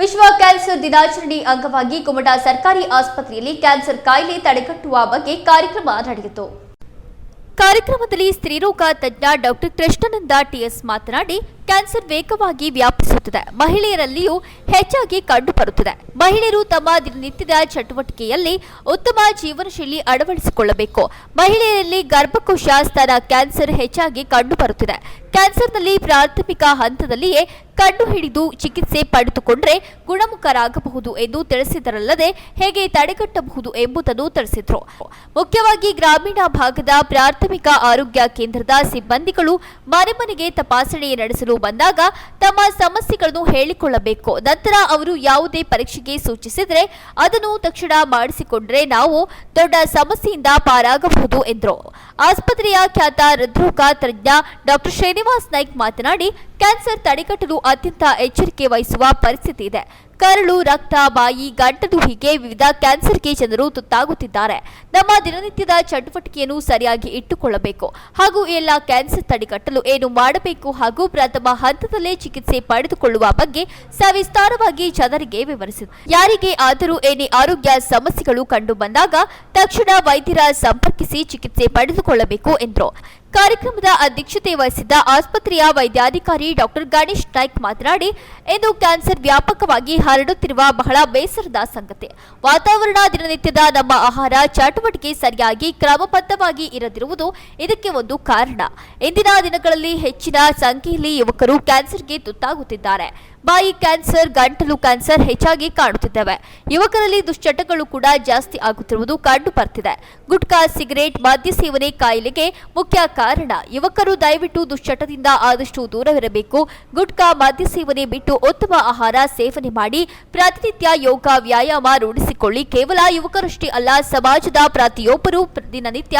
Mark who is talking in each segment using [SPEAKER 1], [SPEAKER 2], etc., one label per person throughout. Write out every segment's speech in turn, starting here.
[SPEAKER 1] ವಿಶ್ವ ಕ್ಯಾನ್ಸರ್ ದಿನಾಚರಣೆ ಅಂಗವಾಗಿ ಕುಮಟಾ ಸರ್ಕಾರಿ ಆಸ್ಪತ್ರೆಯಲ್ಲಿ ಕ್ಯಾನ್ಸರ್ ಕಾಯಿಲೆ ತಡೆಗಟ್ಟುವ ಬಗ್ಗೆ ಕಾರ್ಯಕ್ರಮ ನಡೆಯಿತು. ಕಾರ್ಯಕ್ರಮದಲ್ಲಿ ಸ್ತ್ರೀರೋಗ ತಜ್ಞ ಡಾಕ್ಟರ್ ಕೃಷ್ಣನಂದ ಟಿಎಸ್ ಮಾತನಾಡಿ ಕ್ಯಾನ್ಸರ್ ವೇಗವಾಗಿ ವ್ಯಾಪಿಸುತ್ತದೆ. ಮಹಿಳೆಯರಲ್ಲಿಯೂ ಹೆಚ್ಚಾಗಿ ಕಂಡುಬರುತ್ತದೆ. ಮಹಿಳೆಯರು ತಮ್ಮ ದಿನನಿತ್ಯದ ಚಟುವಟಿಕೆಯಲ್ಲಿ ಉತ್ತಮ ಜೀವನ ಶೈಲಿ ಅಳವಡಿಸಿಕೊಳ್ಳಬೇಕು. ಮಹಿಳೆಯರಲ್ಲಿ ಗರ್ಭಕೋಶ, ಸ್ತನ ಕ್ಯಾನ್ಸರ್ ಹೆಚ್ಚಾಗಿ ಕಂಡುಬರುತ್ತಿದೆ. ಕ್ಯಾನ್ಸರ್ನಲ್ಲಿ ಪ್ರಾಥಮಿಕ ಹಂತದಲ್ಲಿಯೇ ಕಂಡು ಹಿಡಿದು ಚಿಕಿತ್ಸೆ ಪಡೆದುಕೊಂಡರೆ ಗುಣಮುಖರಾಗಬಹುದು ಎಂದು ತಿಳಿಸಿದರಲ್ಲದೆ ಹೇಗೆ ತಡೆಗಟ್ಟಬಹುದು ಎಂಬುದನ್ನು ತಿಳಿಸಿದರು. ಮುಖ್ಯವಾಗಿ ಗ್ರಾಮೀಣ ಭಾಗದ ಪ್ರಾಥಮಿಕ ಆರೋಗ್ಯ ಕೇಂದ್ರದ ಸಿಬ್ಬಂದಿಗಳು ಮನೆ ಮನೆಗೆ ತಪಾಸಣೆ ನಡೆಸಲು ಬಂದಾಗ ತಮ್ಮ ಸಮಸ್ಯೆಗಳನ್ನು ಹೇಳಿಕೊಳ್ಳಬೇಕು. ನಂತರ ಅವರು ಯಾವುದೇ ಪರೀಕ್ಷೆಗೆ ಸೂಚಿಸಿದರೆ ಅದನ್ನು ತಕ್ಷಣ ಮಾಡಿಸಿಕೊಂಡರೆ ನಾವು ದೊಡ್ಡ ಸಮಸ್ಯೆಯಿಂದ ಪಾರಾಗಬಹುದು ಎಂದರು. ಆಸ್ಪತ್ರೆಯ ಖ್ಯಾತ ಹೃದ್ರೋಗ ತಜ್ಞ ಡಾಕ್ಟರ್ ಶ್ರೀನಿವಾಸ್ ನಾಯ್ಕ್ ಮಾತನಾಡಿ, ಕ್ಯಾನ್ಸರ್ ತಡೆಗಟ್ಟಲು ಅತ್ಯಂತ ಎಚ್ಚರಿಕೆ ವಹಿಸುವ ಪರಿಸ್ಥಿತಿ ಇದೆ. ಕರಳು, ರಕ್ತ, ಬಾಯಿ ಗಂಟಲು ಹೀಗೆ ವಿವಿಧ ಕ್ಯಾನ್ಸರ್ಗೆ ಜನರು ತುತ್ತಾಗುತ್ತಿದ್ದಾರೆ. ನಮ್ಮ ದಿನನಿತ್ಯದ ಚಟುವಟಿಕೆಯನ್ನು ಸರಿಯಾಗಿ ಇಟ್ಟುಕೊಳ್ಳಬೇಕು. ಹಾಗೂ ಎಲ್ಲ ಕ್ಯಾನ್ಸರ್ ತಡೆಗಟ್ಟಲು ಏನು ಮಾಡಬೇಕು ಹಾಗೂ ಪ್ರಥಮ ಹಂತದಲ್ಲೇ ಚಿಕಿತ್ಸೆ ಪಡೆದುಕೊಳ್ಳುವ ಬಗ್ಗೆ ಸವಿಸ್ತಾರವಾಗಿ ಜನರಿಗೆ ವಿವರಿಸಿದರು ಯಾರಿಗೆ ಆದರೂ ಏನೇ ಆರೋಗ್ಯ ಸಮಸ್ಯೆಗಳು ಕಂಡು ಬಂದಾಗ ತಕ್ಷಣ ವೈದ್ಯರ ಸಂಪರ್ಕಿಸಿ ಚಿಕಿತ್ಸೆ ಪಡೆದುಕೊಳ್ಳಬೇಕು ಎಂದರು. ಕಾರ್ಯಕ್ರಮದ ಅಧ್ಯಕ್ಷತೆ ವಹಿಸಿದ್ದ ಆಸ್ಪತ್ರೆಯ ವೈದ್ಯಾಧಿಕಾರಿ ಡಾಕ್ಟರ್ ಗಣೇಶ್ ನಾಯ್ಕ್ ಮಾತನಾಡಿ, ಇಂದು ಕ್ಯಾನ್ಸರ್ ವ್ಯಾಪಕವಾಗಿ ಹರಡುತ್ತಿರುವ ಬಹಳ ಬೇಸರದ ಸಂಗತಿ. ವಾತಾವರಣ ದಿನನಿತ್ಯದ ನಮ್ಮ ಆಹಾರ ಚಟುವಟಿಕೆ ಸರಿಯಾಗಿ ಕ್ರಮಬದ್ಧವಾಗಿ ಇರದಿರುವುದು ಇದಕ್ಕೆ ಒಂದು ಕಾರಣ. ಇಂದಿನ ದಿನಗಳಲ್ಲಿ ಹೆಚ್ಚಿನ ಸಂಖ್ಯೆಯಲ್ಲಿ ಯುವಕರು ಕ್ಯಾನ್ಸರ್ಗೆ ತುತ್ತಾಗುತ್ತಿದ್ದಾರೆ. ಬಾಯಿ ಕ್ಯಾನ್ಸರ್, ಗಂಟಲು ಕ್ಯಾನ್ಸರ್ ಹೆಚ್ಚಾಗಿ ಕಾಣುತ್ತಿದ್ದಾವೆ. ಯುವಕರಲ್ಲಿ ದುಶ್ಚಟಗಳು ಕೂಡ ಜಾಸ್ತಿ ಆಗುತ್ತಿರುವುದು ಕಂಡು ಬರ್ತಿದೆ. ಗುಟ್ಕಾ, ಸಿಗರೇಟ್, ಮದ್ಯ ಸೇವನೆ ಕಾಯಿಲೆಗೆ ಮುಖ್ಯ ಕಾರಣ ಯುವಕರು ದಯವಿಟ್ಟು ದುಶ್ಚಟದಿಂದ ಆದಷ್ಟು ದೂರವಿರಬೇಕು. ಗುಟ್ಕಾ ಮದ್ಯ ಸೇವನೆ ಬಿಟ್ಟು ಉತ್ತಮ ಆಹಾರ ಸೇವನೆ ಮಾಡಿ ಪ್ರತಿನಿತ್ಯ ಯೋಗ, ವ್ಯಾಯಾಮ ರೂಢಿಸಿಕೊಳ್ಳಿ. ಕೇವಲ ಯುವಕರಷ್ಟೇ ಅಲ್ಲ, ಸಮಾಜದ ಪ್ರತಿಯೊಬ್ಬರು ದಿನನಿತ್ಯ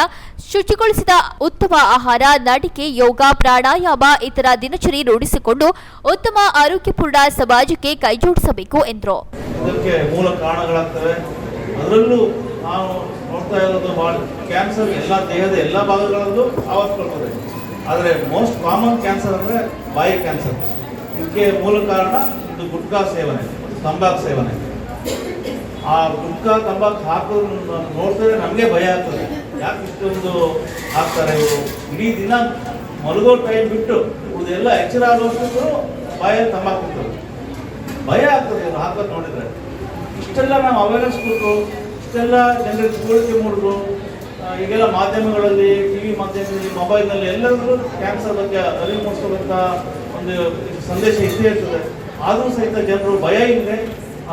[SPEAKER 1] ಶುಚಿಗೊಳಿಸಿದ ಉತ್ತಮ ಆಹಾರ, ನಾಡಿಕೆ, ಯೋಗ, ಪ್ರಾಣಾಯಾಮ, ಇತರ ದಿನಚರಿ ರೂಢಿಸಿಕೊಂಡು ಉತ್ತಮ ಆರೋಗ್ಯಪೂರ್ಣ ಸಮಾಜಕ್ಕೆ ಕೈಜೋಡಿಸಬೇಕು ಎಂದರು.
[SPEAKER 2] ಇದಕ್ಕೆ ಮೂಲ ಕಾರಣಗಳಾಗ್ತವೆ. ಅದರಲ್ಲೂ ನಾವು ನೋಡ್ತಾ ಇರೋದು ಭಾಳ ಕ್ಯಾನ್ಸರ್ ಎಲ್ಲ ದೇಹದ ಎಲ್ಲ ಭಾಗಗಳಲ್ಲೂ ಆವರಿಸ್ಕೊಳ್ತದೆ ಆದರೆ ಮೋಸ್ಟ್ ಕಾಮನ್ ಕ್ಯಾನ್ಸರ್ ಅಂದರೆ ಬಾಯಿ ಕ್ಯಾನ್ಸರ್ ಇದಕ್ಕೆ ಮೂಲ ಕಾರಣ ಇದು ಗುಟ್ಕಾ ಸೇವನೆ, ತಂಬಾಕು ಸೇವನೆ. ಆ ಗುಟ್ಕಾ, ತಂಬಾಕು ಹಾಕೋದು ನೋಡ್ತಾರೆ ನಮಗೆ ಭಯ ಆಗ್ತದೆ. ಯಾಕೆ ಇಷ್ಟೊಂದು ಹಾಕ್ತಾರೆ ಇವರು? ಇಡೀ ದಿನ ಮಲಗೋ ಟೈಮ್ ಬಿಟ್ಟು ಉಳಿದೆಲ್ಲ ಎಚ್ಚರ ಆಗೋಷ್ಟು ಬಾಯಲ್ಲಿ ತಂಬಾಕು ಇರ್ತದೆ ಭಯ ಆಗ್ತದೆ ಇವ್ರು ಹಾಕೋದು ನೋಡಿದ್ರೆ. ಇಷ್ಟೆಲ್ಲ ನಾವು ಅವೇರ್ನೆಸ್ ಕೊಟ್ಟು, ಇಷ್ಟೆಲ್ಲ ಜನರಿಗೆ ತಿಳುವಳಿಕೆ ಮೂಡಿದ್ರು ಈಗೆಲ್ಲ ಮಾಧ್ಯಮಗಳಲ್ಲಿ ಟಿ ವಿ ಮಾಧ್ಯಮದಲ್ಲಿ ಮೊಬೈಲ್ನಲ್ಲಿ ಎಲ್ಲರಿಗೂ ಕ್ಯಾನ್ಸರ್ ಬಗ್ಗೆ, ಅರಿವು ಮೂಡಿಸುವಂತ ಒಂದು ಸಂದೇಶ ಇದ್ದೇ ಇರ್ತದೆ. ಆದರೂ ಸಹಿತ ಜನರು ಭಯ ಇಲ್ಲದೆ,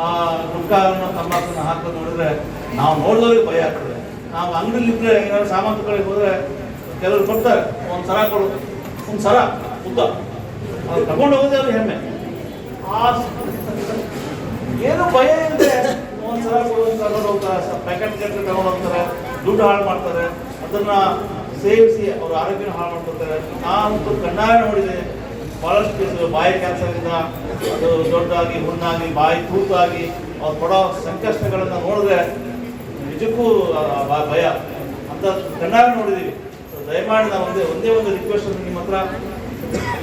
[SPEAKER 2] ಆ ಗುಡ್ಕಾರನ್ನು ತಂಬಾಕನ್ನ ಹಾಕೋದು ನೋಡಿದ್ರೆ ನಾವು ನೋಡಿದವ್ರಿಗೆ ಭಯ ಆಗ್ತದೆ. ನಾವು ಅಂಗಡಿಲಿದ್ರೆ ಏನಾದ್ರು ಸಾಮಾನು ತಗೊಳ್ಳಿಕ್ಕೆ ಹೋದ್ರೆ ಕೆಲವರು ಕೊಡ್ತಾರೆ, ಒಂದು ಸರ ಕೊಡು, ಒಂದು ಸರ, ಉದ್ದ. ತಗೊಂಡು ಹೋಗೋದೇ ಅವ್ರಿಗೆ ಹೆಮ್ಮೆ. ಆ ಏನು ಭಯ ಇಲ್ಲದೆ ಒಂದ್ಸಲ ಹೋಗ್ತಾರೆ ಪ್ಯಾಕೆಟ್ ಗಟ್ಟಲೆ ತಗೊಂಡು ಹೋಗ್ತಾರೆ, ದುಡ್ಡು ಹಾಳು ಮಾಡ್ತಾರೆ, ಅದನ್ನ ಸೇವಿಸಿ ಅವ್ರ ಆರೋಗ್ಯನ ಹಾಳು ಮಾಡ್ಕೊತಾರೆ ನಾನಂತೂ ಕಣ್ಣಾರೆ ನೋಡಿದೆ. ಭಾಳಷ್ಟು ಕೇಸು ಬಾಯಿ ಕ್ಯಾನ್ಸರಿಂದ ಅದು ದೊಡ್ಡಾಗಿ, ಹುಣ್ಣಾಗಿ, ಬಾಯಿ ತೂತಾಗಿ ಅವ್ರು ಪಡೋ ಸಂಕಷ್ಟಗಳನ್ನು ನೋಡಿದ್ರೆ ನಿಜಕ್ಕೂ ಭಯ. ಅಂತ ಕಣ್ಣಾರೆ ನೋಡಿದ್ದೀವಿ ದಯಮಾಡಿ ನಾವು ಒಂದೇ ಒಂದೇ ಒಂದು ರಿಕ್ವೆಸ್ಟ್ ನಿಮ್ಮ ಹತ್ರ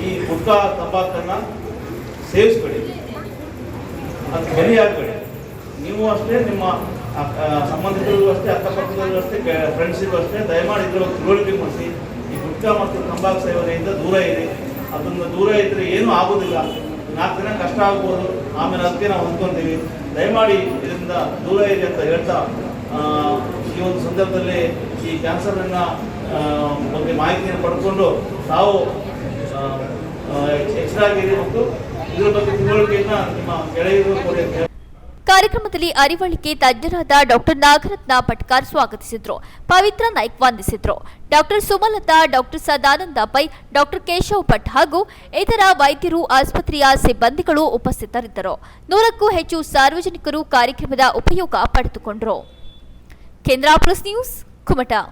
[SPEAKER 2] ಈ ಗುಟ್ಕಾ ತಂಬಾಕನ್ನು ಸೇವಿಸ್ಬೇಡಿ ಅದು ಬಲಿ ಆಗಬೇಡಿ ನೀವು ಅಷ್ಟೇ ನಿಮ್ಮ ಸಂಬಂಧಿಕರಿಗೂ ಅಷ್ಟೇ ಅಕ್ಕಪಕ್ಕದಲ್ಲೂ ಅಷ್ಟೇ ಫ್ರೆಂಡ್ಸಿಗೂ ಅಷ್ಟೇ, ದಯಮಾಡಿ ಇದರ ತಿಳುವಳಿಕೆ ಮಾಡಿಸಿ. ಈ ಗುಟ್ಕಾ ಮತ್ತು ತಂಬಾಕು ಸೇವನೆಯಿಂದ ದೂರ ಇರಿ. ಅದನ್ನು ದೂರ ಇದ್ದರೆ ಏನೂ ಆಗೋದಿಲ್ಲ. ನಾಲ್ಕು ದಿನ ಕಷ್ಟ ಆಗ್ಬೋದು. ಆಮೇಲೆ ಅದಕ್ಕೆ ನಾವು ಹೊಂದ್ಕೊತೀವಿ. ದಯಮಾಡಿ ಇದರಿಂದ ದೂರ ಇರಿ ಅಂತ ಹೇಳ್ತಾ ಈ ಒಂದು ಸಂದರ್ಭದಲ್ಲಿ ಈ ಕ್ಯಾನ್ಸರನ್ನು ಬಗ್ಗೆ ಮಾಹಿತಿಯನ್ನು ಪಡ್ಕೊಂಡು ತಾವು
[SPEAKER 1] ಕಾರ್ಯಕ್ರಮದಲ್ಲಿ ಅರಿವಳಿಕೆ ತಜ್ಞರಾದ ಡಾಕ್ಟರ್ ನಾಗರತ್ನ ಪಟ್ಕಾರ್ ಸ್ವಾಗತಿಸಿದ್ರು. Pavitra Naik ವಂದಿಸಿದ್ರು. Doctor Sumalatha, doctor Sadananda Pai, doctor Keshav Bhat ಹಾಗೂ ಇತರ ವೈದ್ಯರು, ಆಸ್ಪತ್ರೆಯ ಸಿಬ್ಬಂದಿಗಳು ಉಪಸ್ಥಿತರಿದ್ದರು. ನೂರಕ್ಕೂ ಹೆಚ್ಚು ಸಾರ್ವಜನಿಕರು ಕಾರ್ಯಕ್ರಮದ ಉಪಯೋಗ ಪಡೆದುಕೊಂಡರು. ಕೇಂದ್ರ ಪ್ಲಸ್ ನ್ಯೂಸ್, ಕುಮಟಾ.